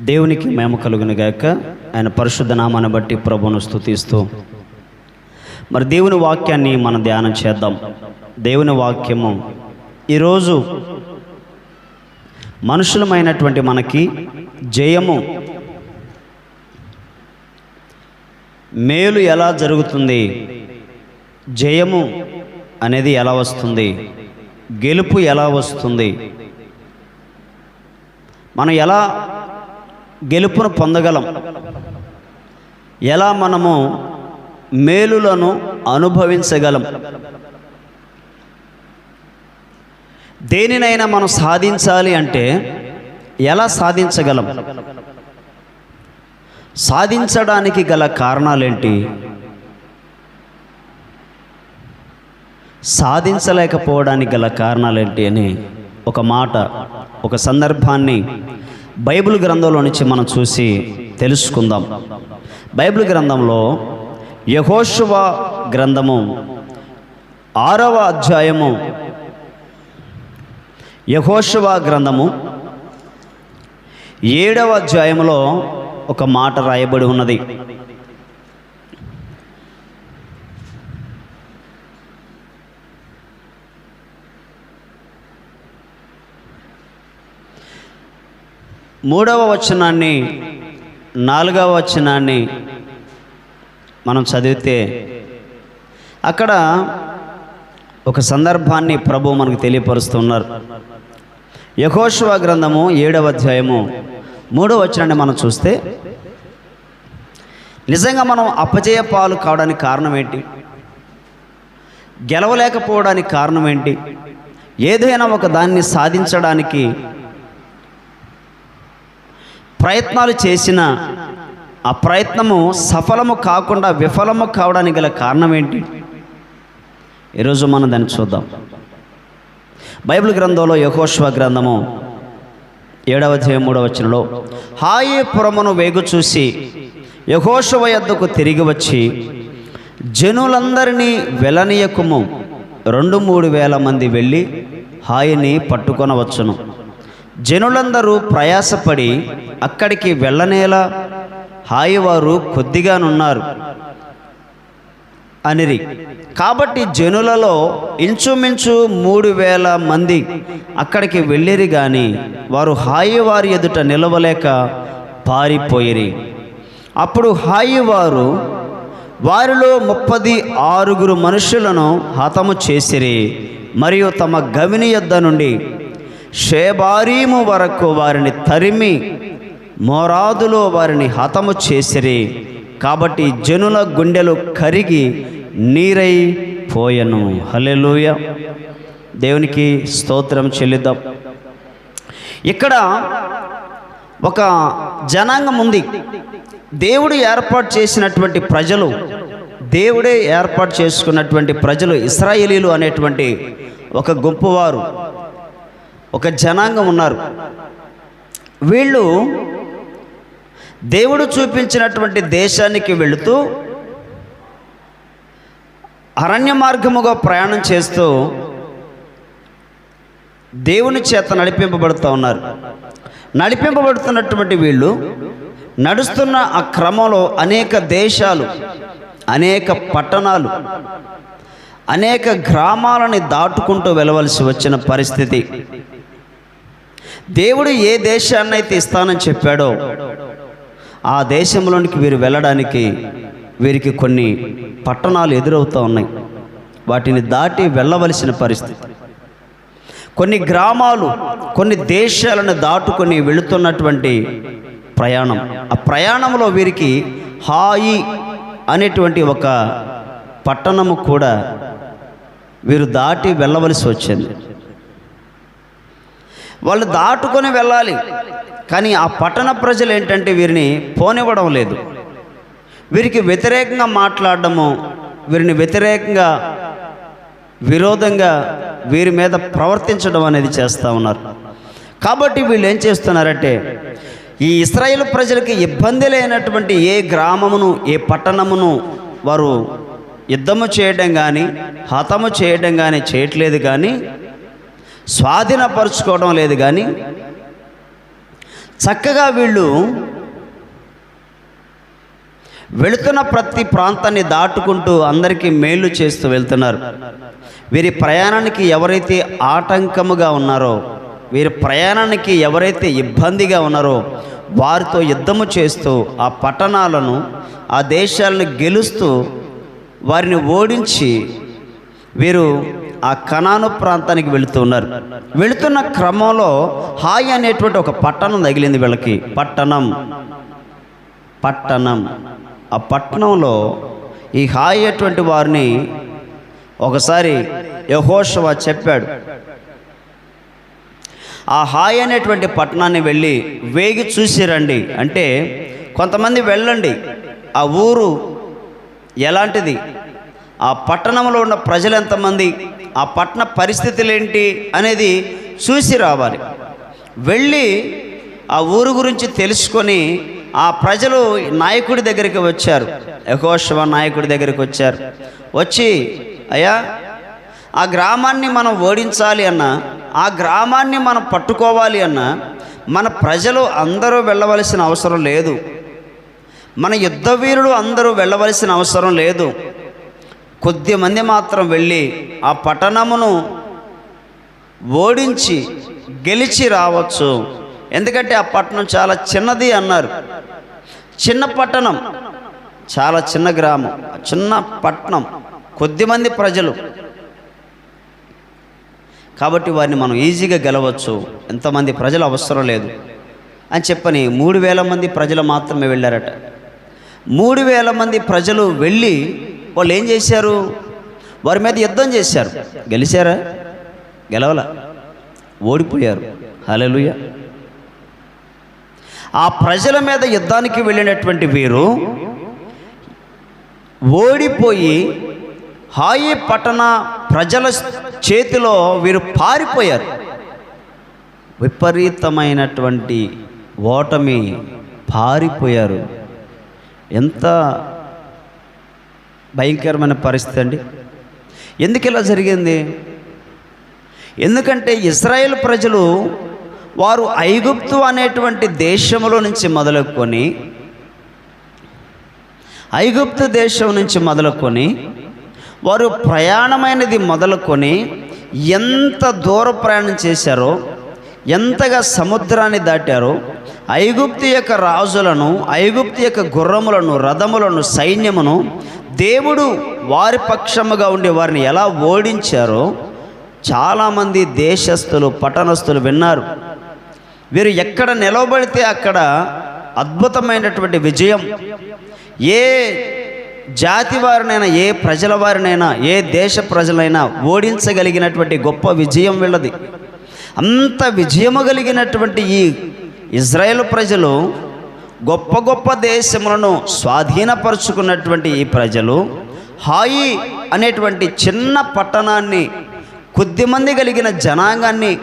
దేవునికి మేము కలుగును గాక. ఆయన పరిశుద్ధ నామాన్ని బట్టి ప్రభును స్థుతిస్తూ మరి దేవుని వాక్యాన్ని మనం ధ్యానం చేద్దాం. దేవుని వాక్యము. ఈరోజు మనుషులమైనటువంటి మనకి జయము. మేలు ఎలా జరుగుతుంది? జయము అనేది ఎలా వస్తుంది? గెలుపు ఎలా వస్తుంది? మనం ఎలా గెలుపును పొందగలం. ఎలా మనము మేలులను అనుభవించగలం? దేనినైనా మనం సాధించాలి అంటే ఎలా సాధించగలం? సాధించడానికి గల కారణాలేంటి? సాధించలేకపోవడానికి గల కారణాలేంటి అని ఒక మాట ఒక సందర్భాన్ని బైబిల్ గ్రంథంలో నుంచి మనం చూసి తెలుసుకుందాం. బైబిల్ గ్రంథంలో యహోశువ గ్రంథము ఆరవ అధ్యాయము. యహోశువ గ్రంథము ఏడవ అధ్యాయంలో ఒక మాట రాయబడి ఉన్నది. మూడవ వచనాన్ని నాలుగవ వచనాన్ని మనం చదివితే అక్కడ ఒక సందర్భాన్ని ప్రభు మనకు తెలియపరుస్తున్నారు. యహోశివ గ్రంథము ఏడవ అధ్యాయము మూడవ వచనాన్ని మనం చూస్తే నిజంగా మనం అపజయ పాలు కావడానికి కారణం ఏంటి? గెలవలేకపోవడానికి కారణం ఏంటి? ఏదైనా ఒక దాన్ని సాధించడానికి ప్రయత్నాలు చేసిన ఆ ప్రయత్నము సఫలము కాకుండా విఫలము కావడానికి గల కారణం ఏంటి? ఈరోజు మనం దాన్ని చూద్దాం. బైబిల్ గ్రంథంలో యహోశ్వ గ్రంథము ఏడవ అధ్యాయం మూడవ వచనంలో హాయి పురమును వేగు చూసి యహోశవ యొద్దకు తిరిగి వచ్చి జనులందరినీ వెలనీయకుము. రెండు మూడు వేల మంది వెళ్ళి హాయిని పట్టుకొనవచ్చును. జనులందరూ ప్రయాసపడి అక్కడికి వెళ్ళనేలా హాయివారు కొద్దిగానున్నారు అనిరి. కాబట్టి జనులలో ఇంచుమించు మూడు వేల మంది అక్కడికి వెళ్ళిరి గాని వారు హాయి వారి ఎదుట నిలవలేక పారిపోయిరి. అప్పుడు హాయి వారు వారిలో ముప్పది ఆరుగురు మనుషులను హతము చేసిరి మరియు తమ గవిని యొద్ద నుండి షేబారీము వరకు వారిని తరిమి మోరాదులో వారిని హతము చేసిరి. కాబట్టి జనుల గుండెలు కరిగి నీరై పోయను. హలెలూయ దేవునికి స్తోత్రం చెల్లిద్దాం. ఇక్కడ ఒక జనాంగం ఉంది. దేవుడు ఏర్పాటు చేసినటువంటి ప్రజలు దేవుడే ఏర్పాటు చేసుకున్నటువంటి ప్రజలు ఇస్రాయేలీలు అనేటువంటి ఒక గుంపువారు. ఒక జనాంగం ఉన్నారు. వీళ్ళు దేవుడు చూపించినటువంటి దేశానికి వెళుతూ అరణ్య మార్గముగా ప్రయాణం చేస్తూ దేవుని చేత నడిపింపబడుతూ ఉన్నారు. నడిపింపబడుతున్నటువంటి వీళ్ళు నడుస్తున్న ఆ క్రమంలో అనేక దేశాలు అనేక పట్టణాలు అనేక గ్రామాలని దాటుకుంటూ వెళ్ళవలసి వచ్చిన పరిస్థితి. దేవుడు ఏ దేశాన్నైతే ఇస్తానని చెప్పాడో ఆ దేశంలోనికి వీరు వెళ్ళడానికి వీరికి కొన్ని పట్టణాలు ఎదురవుతూ ఉన్నాయి. వాటిని దాటి వెళ్ళవలసిన పరిస్థితి. కొన్ని గ్రామాలు కొన్ని దేశాలను దాటుకొని వెళుతున్నటువంటి ప్రయాణం. ఆ ప్రయాణంలో వీరికి హాయి అనేటువంటి ఒక పట్టణము కూడా వీరు దాటి వెళ్ళవలసి వచ్చింది. వాళ్ళు దాటుకొని వెళ్ళాలి. కానీ ఆ పట్టణ ప్రజలు ఏంటంటే వీరిని పోనివ్వడం లేదు. వీరికి వ్యతిరేకంగా మాట్లాడడము వీరిని వ్యతిరేకంగా విరోధంగా వీరి మీద ప్రవర్తించడం అనేది చేస్తూ ఉన్నారు. కాబట్టి వీళ్ళు ఏం చేస్తున్నారంటే ఈ ఇస్రాయేల్ ప్రజలకి ఇబ్బంది లేనటువంటి ఏ గ్రామమును ఏ పట్టణమును వారు యుద్ధము చేయడం కానీ హతము చేయడం కానీ చేయట్లేదు కానీ స్వాధీనపరుచుకోవడం లేదు కానీ చక్కగా వీళ్ళు వెళుతున్న ప్రతి ప్రాంతాన్ని దాటుకుంటూ అందరికీ మేలు చేస్తూ వెళ్తున్నారు. వీరి ప్రయాణానికి ఎవరైతే ఆటంకముగా ఉన్నారో వీరి ప్రయాణానికి ఎవరైతే ఇబ్బందిగా ఉన్నారో వారితో యుద్ధము చేస్తూ ఆ పట్టణాలను ఆ దేశాలను గెలుస్తూ వారిని ఓడించి వీరు ఆ కణాను ప్రాంతానికి వెళుతూ ఉన్నారు. వెళుతున్న క్రమంలో హాయ్ అనేటువంటి ఒక పట్టణం తగిలింది వీళ్ళకి. పట్టణం. పట్టణం. ఆ పట్టణంలో ఈ హాయ్ అటువంటి వారిని ఒకసారి యహోషవ చెప్పాడు. ఆ హాయ్ అనేటువంటి పట్టణాన్ని వెళ్ళి వేగి చూసి రండి. అంటే కొంతమంది వెళ్ళండి. ఆ ఊరు ఎలాంటిది? ఆ పట్టణంలో ఉన్న ప్రజలు ఎంతమంది ఆ పట్టణ పరిస్థితులు ఏంటి అనేది చూసి రావాలి. వెళ్ళి ఆ ఊరు గురించి తెలుసుకొని ఆ ప్రజలు నాయకుడి దగ్గరికి వచ్చారు. యహోశవ నాయకుడి దగ్గరికి వచ్చారు. వచ్చి అయ్యా ఆ గ్రామాన్ని మనం ఓడించాలి అన్నా ఆ గ్రామాన్ని మనం పట్టుకోవాలి అన్నా మన ప్రజలు అందరూ వెళ్ళవలసిన అవసరం లేదు. మన యుద్ధ వీరులు అందరూ వెళ్ళవలసిన అవసరం లేదు. కొద్ది మంది మాత్రం వెళ్ళి ఆ పట్టణమును ఓడించి గెలిచి రావచ్చు. ఎందుకంటే ఆ పట్టణం చాలా చిన్నది అన్నారు. చిన్న పట్టణం చాలా చిన్న గ్రామం చిన్న పట్టణం కొద్దిమంది ప్రజలు. కాబట్టి వారిని మనం ఈజీగా గెలవచ్చు. ఎంతమంది ప్రజలు అవసరం లేదు. అని చెప్పని మూడు వేల మంది ప్రజలు మాత్రమే వెళ్ళారట. మూడు వేల మంది ప్రజలు వెళ్ళి వాళ్ళు ఏం చేశారు? వారి మీద యుద్ధం చేశారు. గెలిచారా? గెలవల. ఓడిపోయారు. హలలుయ ఆ ప్రజల మీద యుద్ధానికి వెళ్ళినటువంటి వీరు ఓడిపోయి హాయి పట్టణ ప్రజల చేతిలో వీరు పారిపోయారు. విపరీతమైనటువంటి ఓటమి పారిపోయారు. ఎంత భయంకరమైన పరిస్థితి అండి. ఎందుకు ఇలా జరిగింది? ఎందుకంటే ఇస్రాయేల్ ప్రజలు వారు ఐగుప్తు అనేటువంటి దేశంలో నుంచి మొదలుకొని ఐగుప్తు దేశం నుంచి మొదలుకొని వారు ప్రయాణమైనది మొదలుకొని ఎంత దూర ప్రయాణం చేశారో ఎంతగా సముద్రాన్ని దాటారో ఐగుప్తు యొక్క రాజులను ఐగుప్తు యొక్క గుర్రములను రథములను సైన్యమును దేవుడు వారి పక్షముగా ఉండి వారిని ఎలా ఓడించారో చాలామంది దేశస్థులు పట్టణస్థులు విన్నారు. వీరు ఎక్కడ నిలబడితే అక్కడ అద్భుతమైనటువంటి విజయం. ఏ జాతి వారినైనా ఏ ప్రజల వారినైనా ఏ దేశ ప్రజలైనా ఓడించగలిగినటువంటి గొప్ప విజయం వీళ్ళది. అంత విజయము కలిగినటువంటి ఈ ఇజ్రాయేల్ ప్రజలు గొప్ప గొప్ప దేశములను స్వాధీనపరుచుకున్నటువంటి ఈ ప్రజలు హాయి అనేటువంటి చిన్న పట్టణాన్ని కొద్దిమంది కలిగిన జనాంగాన్ని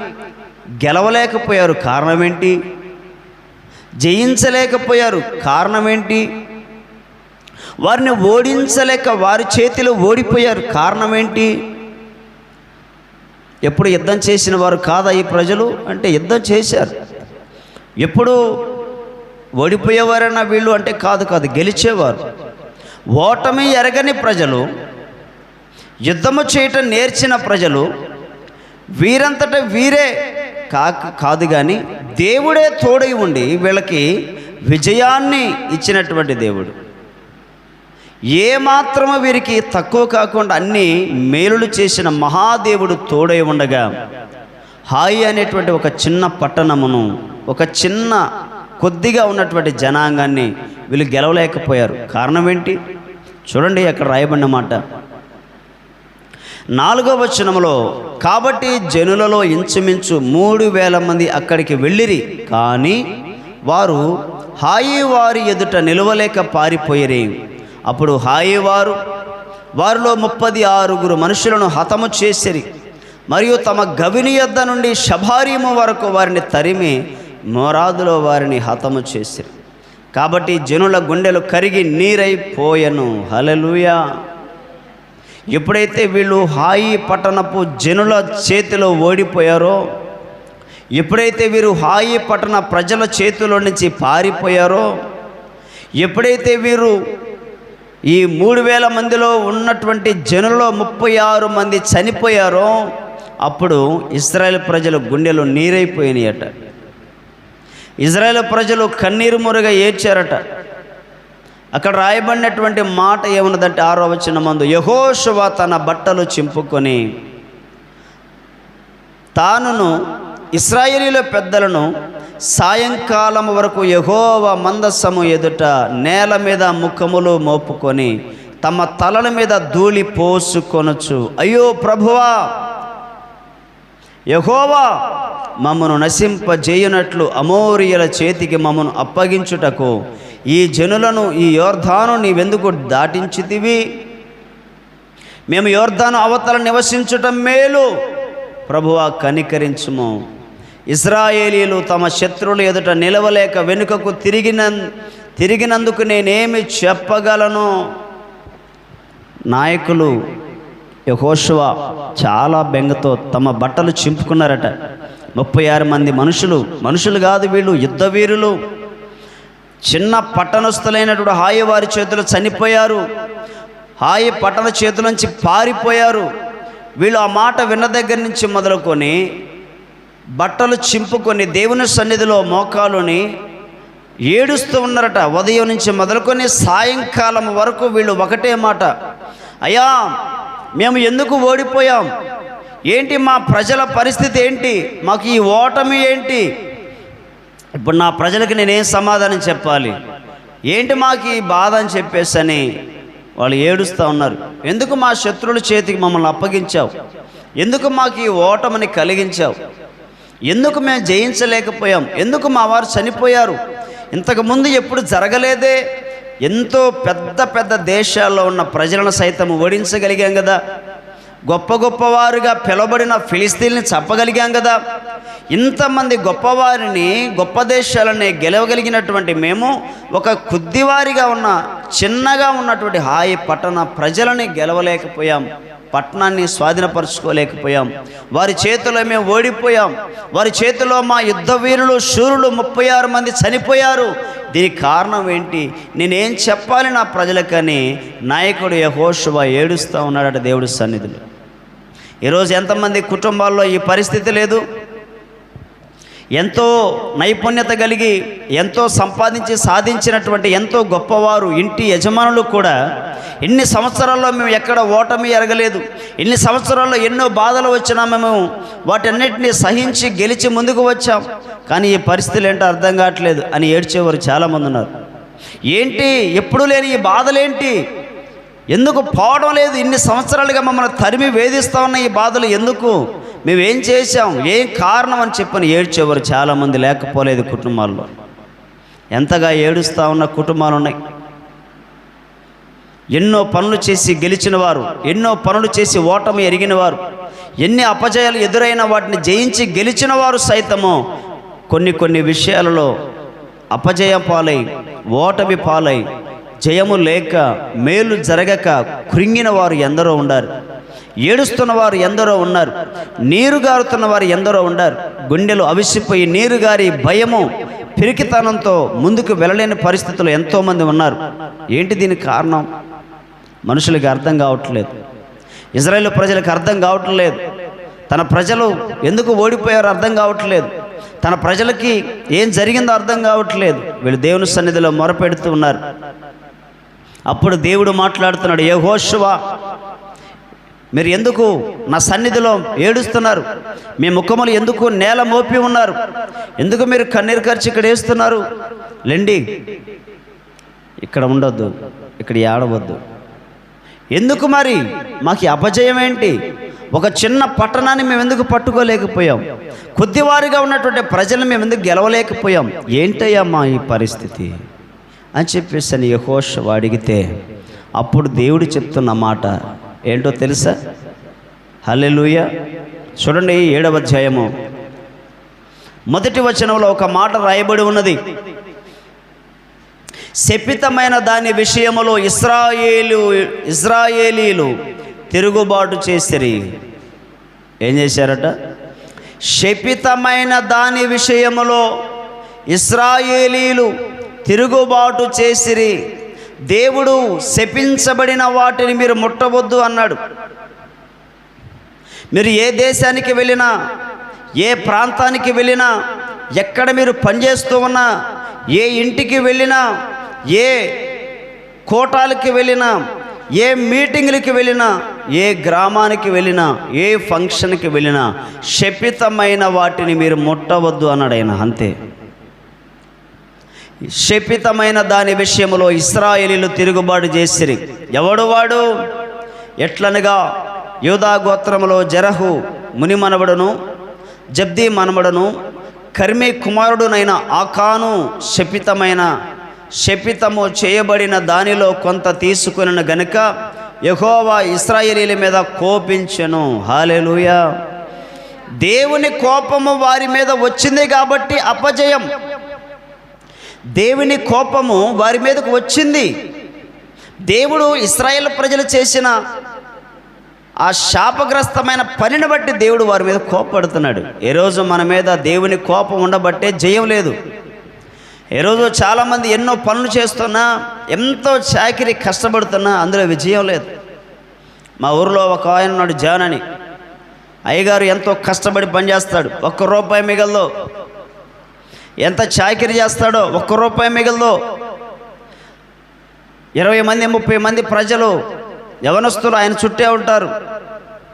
గెలవలేకపోయారు కారణం ఏంటి జయించలేకపోయారు కారణం ఏంటి వారిని ఓడించలేక వారి చేతిలో ఓడిపోయారు కారణం ఏంటి ఎప్పుడు యుద్ధం చేసిన వారు కాదా ఈ ప్రజలు? అంటే యుద్ధం చేశారు. ఎప్పుడు ఓడిపోయేవారైనా వీళ్ళు అంటే కాదు కాదు గెలిచేవారు. ఓటమి ఎరగని ప్రజలు యుద్ధము చేయటం నేర్చిన ప్రజలు వీరంతట వీరే కా కాదు కానీ దేవుడే తోడై ఉండి వీళ్ళకి విజయాన్ని ఇచ్చినటువంటి దేవుడు. ఏ మాత్రము వీరికి తక్కువ కాకుండా అన్ని మేలులు చేసిన మహాదేవుడు తోడై ఉండగా హాయి అనేటువంటి ఒక చిన్న పట్టణమును ఒక చిన్న కొద్దిగా ఉన్నటువంటి జనాంగాన్ని వీళ్ళు గెలవలేకపోయారు. కారణం ఏంటి? చూడండి అక్కడ రాయబడిన మాట. నాలుగో వచనంలో కాబట్టి జనులలో ఇంచుమించు మూడు వేల మంది అక్కడికి వెళ్ళిరి కానీ వారు హాయి వారి ఎదుట నిలవలేక పారిపోయిరి. అప్పుడు హాయి వారు వారిలో ముప్పది ఆరుగురు మనుషులను హతము చేసిరి. మరియు తమ గవిని యొద్ద నుండి శభారీము వరకు వారిని తరిమి మోరాదులో వారిని హతము చేసిరి. కాబట్టి జనుల గుండెలు కరిగి నీరైపోయెను హలలుయా ఎప్పుడైతే వీళ్ళు హాయి పట్టణపు జనుల చేతిలో ఓడిపోయారో ఎప్పుడైతే వీరు హాయి పట్టణ ప్రజల చేతిలో నుంచి పారిపోయారో ఎప్పుడైతే వీరు ఈ మూడు వేల మందిలో ఉన్నటువంటి జనుల్లో ముప్పై ఆరు మంది చనిపోయారో అప్పుడు ఇజ్రాయెల్ ప్రజల గుండెలు నీరైపోయినాయట. ఇజ్రాయేల్ ప్రజలు కన్నీరు మురుగా ఏడ్చారట. అక్కడ రాయబడినటువంటి మాట ఏమున్నదంటే ఆరో వచ్చిన మందు యహోశువ తన బట్టలు చింపుకొని తానును ఇస్రాయేలీల పెద్దలను సాయంకాలం వరకు యహోవ మందస్సము ఎదుట నేల మీద ముఖములు మోపుకొని తమ తలల మీద ధూళి పోసుకొనొచ్చు అయ్యో ప్రభువా యహోవా మమ్మను నశింపజేయునట్లు అమోరియల చేతికి మమ్మను అప్పగించుటకు ఈ జనులను ఈ యోర్ధాను నీవెందుకు దాటించితివి? మేము యోర్ధాను అవతల నివసించటం మేలు. ప్రభువా కనికరించుము. ఇజ్రాయేలీలు తమ శత్రువులు ఎదుట నిలవలేక వెనుకకు తిరిగిన తిరిగినందుకు నేనేమి చెప్పగలను? నాయకులు యహోశువ చాలా బెంగతో తమ బట్టలు చింపుకున్నారట. ముప్పై ఆరు మంది మనుషులు మనుషులు కాదు వీళ్ళు యుద్ధ వీరులు. చిన్న పట్టణస్థులైనటువంటి హాయి వారి చేతులు చనిపోయారు. హాయి పట్టణ చేతుల నుంచి పారిపోయారు. వీళ్ళు ఆ మాట విన్న దగ్గర నుంచి మొదలుకొని బట్టలు చింపుకొని దేవుని సన్నిధిలో మోకాలుని ఏడుస్తూ ఉన్నారట. ఉదయం నుంచి మొదలుకొని సాయంకాలం వరకు వీళ్ళు ఒకటే మాట. అయ్యా మేము ఎందుకు ఓడిపోయాం? ఏంటి మా ప్రజల పరిస్థితి ఏంటి? మాకు ఈ ఓటమి ఏంటి? ఇప్పుడు నా ప్రజలకి నేనేం సమాధానం చెప్పాలి? ఏంటి మాకు ఈ బాధ అని చెప్పేసి అని వాళ్ళు ఏడుస్తూ ఉన్నారు. ఎందుకు మా శత్రువుల చేతికి మమ్మల్ని అప్పగించావు? ఎందుకు మాకు ఈ ఓటమిని కలిగించావు? ఎందుకు మేము జయించలేకపోయాం? ఎందుకు మా వారు చనిపోయారు? ఇంతకుముందు ఎప్పుడు జరగలేదే? ఎంతో పెద్ద పెద్ద దేశాల్లో ఉన్న ప్రజలను సైతం ఓడించగలిగాం కదా. గొప్ప గొప్పవారుగా పిలబడిన ఫిలిస్తీన్ని చంపగలిగాం కదా. ఇంతమంది గొప్పవారిని గొప్ప దేశాలని గెలవగలిగినటువంటి మేము ఒక కొద్దివారిగా ఉన్న చిన్నగా ఉన్నటువంటి హాయి పట్టణ ప్రజలని గెలవలేకపోయాం. పట్టణాన్ని స్వాధీనపరచుకోలేకపోయాం. వారి చేతిలో మేము ఓడిపోయాం. వారి చేతిలో మా యుద్ధ వీరులు శూరులు ముప్పై ఆరు మంది చనిపోయారు. దీనికి కారణం ఏంటి? నేనేం చెప్పాలి నా ప్రజలకని నాయకుడు యహోషువ ఏడుస్తూ ఉన్నాడట దేవుడి సన్నిధిలో. ఈరోజు ఎంతమంది కుటుంబాల్లో ఈ పరిస్థితి లేదు? ఎంతో నైపుణ్యత కలిగి ఎంతో సంపాదించి సాధించినటువంటి ఎంతో గొప్పవారు ఇంటి యజమానులు కూడా ఎన్ని సంవత్సరాల్లో మేము ఎక్కడ ఓటమి ఎరగలేదు. ఎన్ని సంవత్సరాల్లో ఎన్నో బాధలు వచ్చినా మేము వాటన్నిటిని సహించి గెలిచి ముందుకు వచ్చాం. కానీ ఈ పరిస్థితులు ఏంటో అర్థం కావట్లేదు అని ఏడ్చేవారు చాలామంది ఉన్నారు. ఏంటి? ఎప్పుడు లేని ఈ బాధలేంటి? ఎందుకు పోవడం లేదు? ఇన్ని సంవత్సరాలుగా మమ్మల్ని తరిమి వేధిస్తూ ఉన్న ఈ బాధలు ఎందుకు? మేమేం చేశాం? ఏం కారణం అని చెప్పని ఏడ్చేవారు చాలామంది లేకపోలేదు కుటుంబాల్లో. ఎంతగా ఏడుస్తూ ఉన్న కుటుంబాలు ఉన్నాయి ఎన్నో పనులు చేసి గెలిచిన వారు ఎన్నో పనులు చేసి ఓటమి ఎరిగిన వారు ఎన్ని అపజయాలు ఎదురైన వాటిని జయించి గెలిచిన వారు సైతము కొన్ని కొన్ని విషయాలలో అపజయ పాలై ఓటమి పాలై జయము లేక మేలు జరగక కృంగిన వారు ఎందరో ఉన్నారు. ఏడుస్తున్న వారు ఎందరో ఉన్నారు. నీరు గారుతున్న వారు ఎందరో ఉన్నారు. గుండెలు అవిసిపోయి నీరు గారి భయము పిరికితనంతో ముందుకు వెళ్ళలేని పరిస్థితులు ఎంతోమంది ఉన్నారు. ఏంటి దీనికి కారణం? మనుషులకి అర్థం కావట్లేదు. ఇజ్రాయేల్ ప్రజలకు అర్థం కావట్లేదు. తన ప్రజలు ఎందుకు ఓడిపోయారో అర్థం కావట్లేదు. తన ప్రజలకి ఏం జరిగిందో అర్థం కావట్లేదు. వీళ్ళు దేవుని సన్నిధిలో మొరపెడుతూ ఉన్నారు. అప్పుడు దేవుడు మాట్లాడుతున్నాడు ఏ హోషువా మీరు ఎందుకు నా సన్నిధిలో ఏడుస్తున్నారు? మీ ముఖములు ఎందుకు నేల మోపి ఉన్నారు? ఎందుకు మీరు కన్నీరు ఖర్చు ఇక్కడ వేస్తున్నారు లెండి ఇక్కడ ఉండొద్దు ఇక్కడ ఏడవద్దు. ఎందుకు మరి? మాకు అపజయం ఏంటి? ఒక చిన్న పట్టణాన్ని మేము ఎందుకు పట్టుకోలేకపోయాం? కొద్దివారిగా ఉన్నటువంటి ప్రజలను మేము ఎందుకు గెలవలేకపోయాం? ఏంటయ్యా మా ఈ పరిస్థితి? అని చెప్పేసి అని యహోష్ అడిగితే అప్పుడు దేవుడు చెప్తున్న మాట ఏంటో తెలుసా? హలెలుయ చూడండి ఏడవ అధ్యాయము. మొదటి వచనంలో ఒక మాట రాయబడి ఉన్నది. శపితమైన దాని విషయములో ఇస్రాయేలు ఇజ్రాయేలీలు తిరుగుబాటు చేసిరి. ఏం చేశారట? శపితమైన దాని విషయములో ఇస్రాయేలీలు తిరుగుబాటు చేసిరి. దేవుడు శపించబడిన వాటిని మీరు ముట్టవద్దు అన్నాడు. మీరు ఏ దేశానికి వెళ్ళినా ఏ ప్రాంతానికి వెళ్ళినా ఎక్కడ మీరు పనిచేస్తూ ఉన్నా ఏ ఇంటికి వెళ్ళినా ఏ కోటాలకి వెళ్ళినా ఏ మీటింగ్లకి వెళ్ళినా ఏ గ్రామానికి వెళ్ళినా ఏ ఫంక్షన్కి వెళ్ళినా శపితమైన వాటిని మీరు ముట్టవద్దు అన్నాడు ఆయన. అంతే. శపితమైన దాని విషయంలో ఇస్రాయేలీలు తిరుగుబాటు చేసిరి. ఎవడు వాడు? ఎట్లనగా యూదా గోత్రములో జరహు ముని మనవడును జబ్దీ మనవడును కర్మి కుమారుడునైన ఆకాను శపితమైన శపితము చేయబడిన దానిలో కొంత తీసుకుని గనుక యహోవా ఇస్రాయేలీల మీద కోపించెను. హాలేలుయా దేవుని కోపము వారి మీద వచ్చింది కాబట్టి అపజయం. దేవుని కోపము వారి మీదకు వచ్చింది. దేవుడు ఇస్రాయేల్ ప్రజలు చేసిన ఆ శాపగ్రస్తమైన పనిని బట్టి దేవుడు వారి మీద కోపడుతున్నాడు. ఏ రోజు మన మీద దేవుని కోపం ఉండబట్టే జయం లేదు. ఏ రోజు చాలామంది ఎన్నో పనులు చేస్తున్నా ఎంతో చాకిరి కష్టపడుతున్నా అందులో విజయం లేదు. మా ఊరిలో ఒక ఆయన ఉన్నాడు జాన్ అని అయ్యగారు ఎంతో కష్టపడి పనిచేస్తాడు. ఒక్క రూపాయి మిగల్లో ఎంత చాకిరి చేస్తాడో ఒక్క రూపాయి మిగలదో. ఇరవై మంది ముప్పై మంది ప్రజలు యవనస్తులు ఆయన చుట్టే ఉంటారు.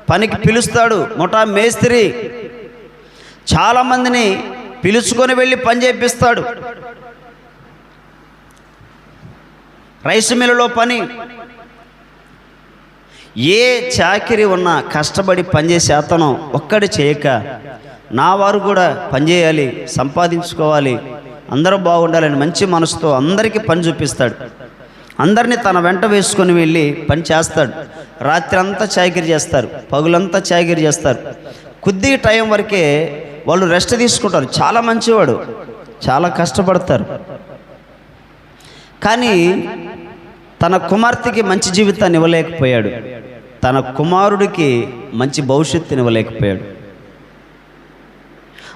పనికి పిలుస్తాడు ముఠా మేస్త్రి. చాలామందిని పిలుచుకొని వెళ్ళి పని చేపిస్తాడు. రైస్ మిల్లులో పని. ఏ చాకిరి ఉన్నా కష్టపడి పనిచేసే అతను ఒక్కడి చేయక నా వారు కూడా పనిచేయాలి సంపాదించుకోవాలి. అందరూ బాగుండాలని మంచి మనసుతో అందరికీ పని చూపిస్తాడు. అందరినీ తన వెంట వేసుకొని వెళ్ళి పని చేస్తాడు. రాత్రి అంతా చాయగిరి చేస్తారు పగులంతా చాయగిరి చేస్తారు. కొద్ది టైం వరకే వాళ్ళు రెస్ట్ తీసుకుంటారు. చాలా మంచివాడు చాలా కష్టపడతారు. కానీ తన కుమార్తెకి మంచి జీవితాన్ని ఇవ్వలేకపోయాడు. తన కుమారుడికి మంచి భవిష్యత్తుని ఇవ్వలేకపోయాడు.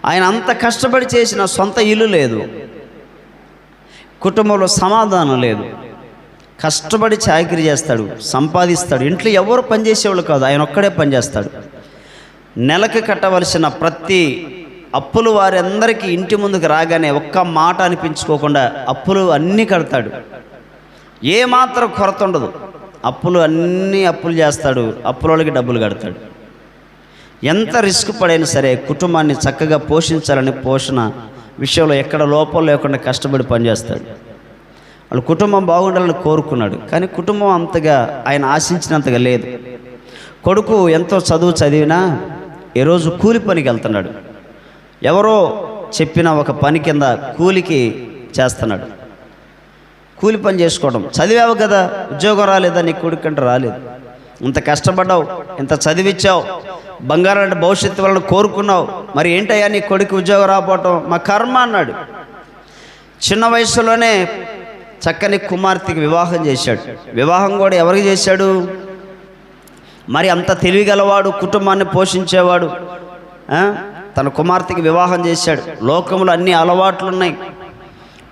ఆయన అంత కష్టపడి చేసిన సొంత ఇల్లు లేదు. కుటుంబంలో సమాధానం లేదు. కష్టపడి చాకరీ చేస్తాడు సంపాదిస్తాడు. ఇంట్లో ఎవరు పనిచేసేవాళ్ళు కాదు ఆయన ఒక్కడే పనిచేస్తాడు నెలకు కట్టవలసిన ప్రతి అప్పులు వారందరికీ ఇంటి ముందుకు రాగానే ఒక్క మాట అనిపించుకోకుండా అప్పులు అన్నీ కడతాడు. ఏమాత్రం కొరత ఉండదు. అప్పులు అన్నీ అప్పులు చేస్తాడు అప్పులోళ్ళకి డబ్బులు కడతాడు. ఎంత రిస్క్ పడైనా సరే కుటుంబాన్ని చక్కగా పోషించాలని పోషణ విషయంలో ఎక్కడ లోపం లేకుండా కష్టపడి పనిచేస్తాడు. వాళ్ళ కుటుంబం బాగుండాలని కోరుకున్నాడు. కానీ కుటుంబం అంతగా ఆయన ఆశించినంతగా లేదు. కొడుకు ఎంతో చదువు చదివినా ఈరోజు కూలి పనికి వెళ్తున్నాడు. ఎవరో చెప్పిన ఒక పని కింద కూలికి చేస్తున్నాడు. కూలి పని చేసుకోవడం. చదివావు కదా ఉద్యోగం రాలేదా నీ కొడుకు అంటే రాలేదు. ఇంత కష్టపడ్డావు ఇంత చదివిచ్చావు బంగారం అంటే భవిష్యత్తు వలన కోరుకున్నావు. మరి ఏంటయ్యా నీ కొడుకు ఉద్యోగం రాకపోవటం? మా కర్మ అన్నాడు. చిన్న వయసులోనే చక్కని కుమార్తెకి వివాహం చేశాడు. వివాహం కూడా ఎవరికి చేశాడు? మరి అంత తెలివిగలవాడు కుటుంబాన్ని పోషించేవాడు తన కుమార్తెకి వివాహం చేశాడు. లోకంలో అన్ని అలవాట్లున్నాయి.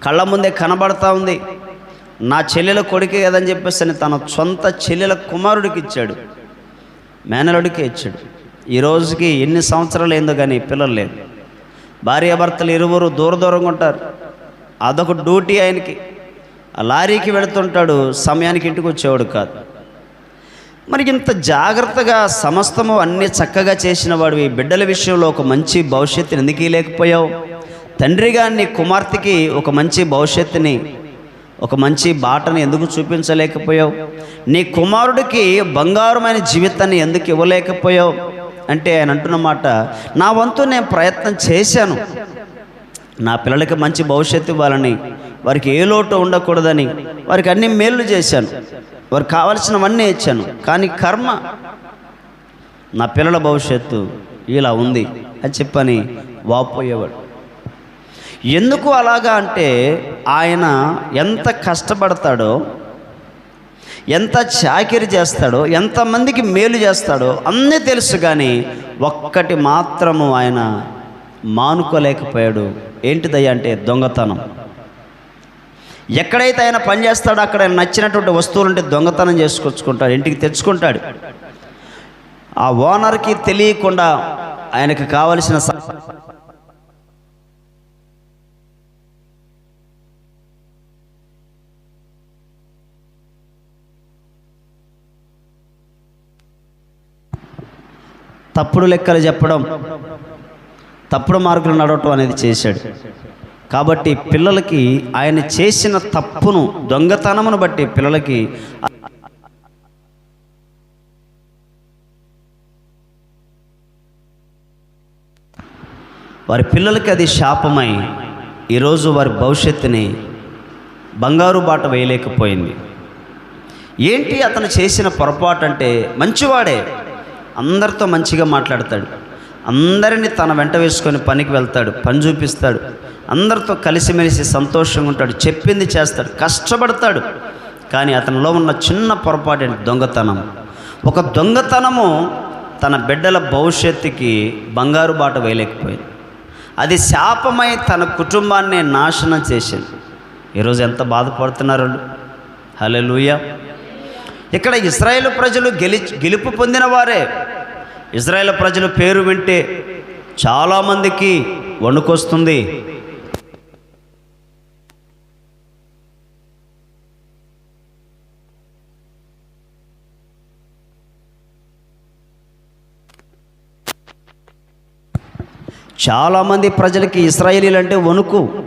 కళ్ళ ముందే కనబడతా ఉంది. నా చెల్లెల కొడుకే కదని చెప్పేసి అని తన సొంత చెల్లెల కుమారుడికి ఇచ్చాడు. మేనలుడికే ఇచ్చాడు. ఈ రోజుకి ఎన్ని సంవత్సరాలు ఏందో కానీ పిల్లలు లేరు. భార్యాభర్తలు ఇరువురు దూర దూరంగా ఉంటారు. అదొక డ్యూటీ ఆయనకి. ఆ లారీకి వెళుతుంటాడు సమయానికి ఇంటికి వచ్చేవాడు కాదు. మరి ఇంత జాగ్రత్తగా సమస్తము అన్ని చక్కగా చేసిన వాడు ఈ బిడ్డల విషయంలో ఒక మంచి భవిష్యత్తుని ఎందుకు లేకపోయావు? తండ్రిగా నీ కుమార్తెకి ఒక మంచి భవిష్యత్తుని ఒక మంచి బాటని ఎందుకు చూపించలేకపోయావు? నీ కుమారుడికి బంగారమైన జీవితాన్ని ఎందుకు ఇవ్వలేకపోయావు? అంటే ఆయన అంటున్నమాట నా వంతు నేను ప్రయత్నం చేశాను. నా పిల్లలకి మంచి భవిష్యత్తు ఇవ్వాలని వారికి ఏ లోటు ఉండకూడదని వారికి అన్ని మేలు చేశాను. వారికి కావలసినవన్నీ ఇచ్చాను. కానీ కర్మ నా పిల్లల భవిష్యత్తు ఇలా ఉంది అని చెప్పని వాపోయేవాడు. ఎందుకు అలాగా అంటే ఆయన ఎంత కష్టపడతాడో ఎంత చాకిరి చేస్తాడో ఎంతమందికి మేలు చేస్తాడో అన్నీ తెలుసు కానీ ఒక్కటి మాత్రము ఆయన మానుకోలేకపోయాడు. ఏంటిదయ్యా అంటే దొంగతనం. ఎక్కడైతే ఆయన పని చేస్తాడో అక్కడ ఆయన నచ్చినటువంటి వస్తువులు ఉంటే దొంగతనం చేసుకొచ్చుకుంటాడు ఇంటికి తెచ్చుకుంటాడు. ఆ ఓనర్కి తెలియకుండా ఆయనకు కావలసిన తప్పుడు లెక్కలు చెప్పడం తప్పుడు మార్గంలో నడవటం అనేది చేశాడు. కాబట్టి పిల్లలకి ఆయన చేసిన తప్పును దొంగతనమును బట్టి పిల్లలకి వారి పిల్లలకి అది శాపమై ఈరోజు వారి భవిష్యత్తుని బంగారు బాట వేయలేకపోయింది. ఏంటి అతను చేసిన పొరపాటు అంటే మంచివాడే. అందరితో మంచిగా మాట్లాడతాడు. అందరినీ తన వెంట వేసుకొని పనికి వెళ్తాడు పని చూపిస్తాడు. అందరితో కలిసిమెలిసి సంతోషంగా ఉంటాడు. చెప్పింది చేస్తాడు కష్టపడతాడు. కానీ అతనిలో ఉన్న చిన్న పొరపాటు ఏంటి? దొంగతనం. ఒక దొంగతనము తన బిడ్డల భవిష్యత్తుకి బంగారు బాట వేయలేకపోయింది. అది శాపమై తన కుటుంబాన్ని నాశనం చేసింది. ఈరోజు ఎంత బాధపడుతున్నారు హలే ఇక్కడ ఇస్రాయేల్ ప్రజలు గెలి గెలుపు పొందిన వారే. ఇజ్రాయేల్ ప్రజల పేరు వింటే చాలామందికి వణుకొస్తుంది. చాలామంది ప్రజలకి ఇస్రాయేలీలు అంటే వణుకు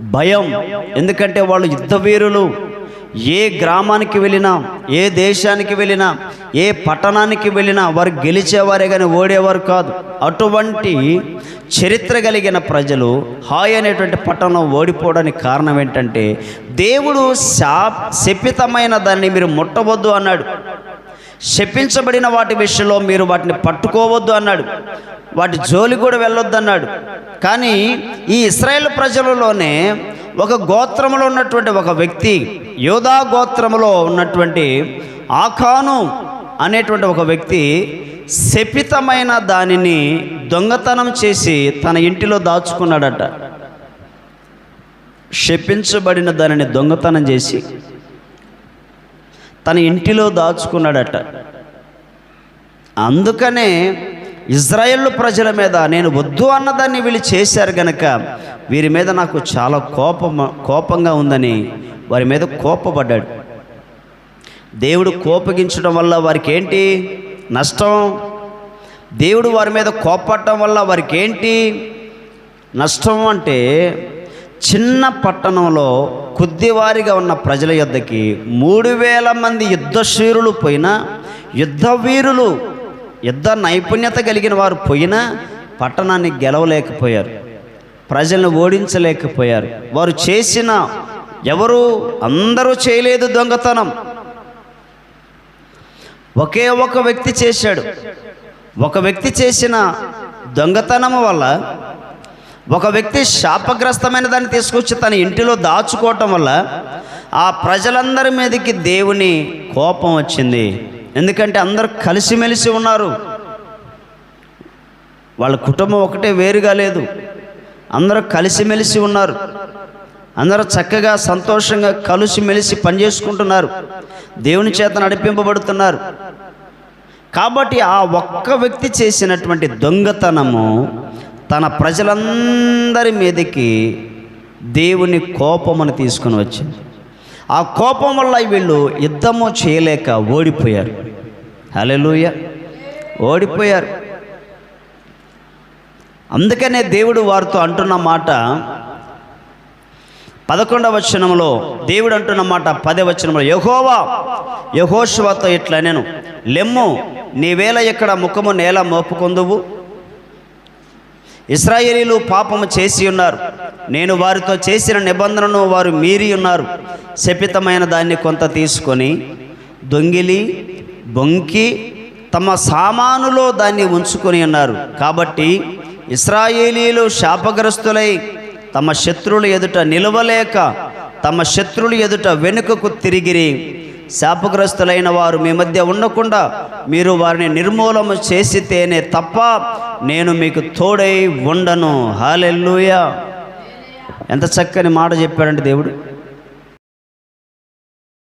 భయం. ఎందుకంటే వాళ్ళు యుద్ధ వీరులు. ఏ గ్రామానికి వెళ్ళినా ఏ దేశానికి వెళ్ళినా ఏ పట్టణానికి వెళ్ళినా వారు గెలిచేవారే కానీ ఓడేవారు కాదు. అటువంటి చరిత్ర కలిగిన ప్రజలు హాయ్ అనేటువంటి పట్టణం ఓడిపోవడానికి కారణం ఏంటంటే దేవుడు శా శపితమైన దాన్ని మీరు ముట్టవద్దు అన్నాడు. శపించబడిన వాటి విషయంలో మీరు వాటిని పట్టుకోవద్దు అన్నాడు. వాటి జోలి కూడా వెళ్ళొద్దు అన్నాడు కానీ ఈ ఇస్రాయేల్ ప్రజలలోనే ఒక గోత్రములో ఉన్నటువంటి ఒక వ్యక్తి యోధా గోత్రములో ఉన్నటువంటి ఆఖాను అనేటువంటి ఒక వ్యక్తి శపితమైన దానిని దొంగతనం చేసి తన ఇంటిలో దాచుకున్నాడట. శపించబడిన దానిని దొంగతనం చేసి తన ఇంటిలో దాచుకున్నాడట. అందుకనే ఇజ్రాయెల్ ప్రజల మీద నేను వద్దు అన్నదాన్ని వీళ్ళు చేశారు గనక వీరి మీద నాకు చాలా కోపం కోపంగా ఉందని వారి మీద కోపపడ్డాడు. దేవుడు కోపగించడం వల్ల వారికి ఏంటి నష్టం? దేవుడు వారి మీద కోపడటం వల్ల వారికి ఏంటి నష్టం అంటే చిన్న పట్టణంలో కొద్దివారిగా ఉన్న ప్రజల యొద్దకి మూడు వేల మంది యుద్ధశీరులు పోయిన యుద్ధ వీరులు యుద్ధ నైపుణ్యత కలిగిన వారు పోయినా పట్టణాన్ని గెలవలేకపోయారు. ప్రజలను ఓడించలేకపోయారు. వారు చేసిన ఎవరు అందరూ చేయలేదు దొంగతనం. ఒకే ఒక వ్యక్తి చేశాడు. ఒక వ్యక్తి చేసిన దొంగతనం వల్ల ఒక వ్యక్తి శాపగ్రస్తమైన దాన్ని తీసుకొచ్చి తన ఇంటిలో దాచుకోవటం వల్ల ఆ ప్రజలందరి మీదకి దేవుని కోపం వచ్చింది. ఎందుకంటే అందరూ కలిసిమెలిసి ఉన్నారు. వాళ్ళ కుటుంబం ఒకటే వేరుగా లేదు. అందరూ కలిసిమెలిసి ఉన్నారు. అందరూ చక్కగా సంతోషంగా కలిసిమెలిసి పనిచేసుకుంటున్నారు. దేవుని చేత నడిపింపబడుతున్నారు. కాబట్టి ఆ ఒక్క వ్యక్తి చేసినటువంటి దొంగతనము తన ప్రజలందరి మీదకి దేవుని కోపమును తీసుకుని వచ్చింది. ఆ కోపం వల్ల వీళ్ళు యుద్ధము చేయలేక ఓడిపోయారు. హలెలుయ ఓడిపోయారు. అందుకనే దేవుడు వారితో అంటున్న మాట పదకొండవ వచనంలో దేవుడు అంటున్న మాట పదే వచనంలో యహోవా యహోశువతో ఇట్లా నేను లెమ్ము నీవేళ ఇక్కడ ముఖము నేల మోపుకొందువు? ఇస్రాయేలీలు పాపము చేసి ఉన్నారు. నేను వారితో చేసిన నిబంధనను వారు మీరి ఉన్నారు. శపితమైన దాన్ని కొంత తీసుకొని దొంగిలి బొంకి తమ సామానులో దాన్ని ఉంచుకొని ఉన్నారు. కాబట్టి ఇస్రాయేలీలు శాపగ్రస్తులై తమ శత్రువుల ఎదుట నిలవలేక తమ శత్రువుల ఎదుట వెనుకకు తిరిగిరి. శాపగ్రస్తులైన వారు మీ మధ్య ఉండకుండా మీరు వారిని నిర్మూలన చేసితేనే తప్ప నేను మీకు తోడై ఉండను. హాలెల్లుయా. ఎంత చక్కని మాట చెప్పాడంటే దేవుడు.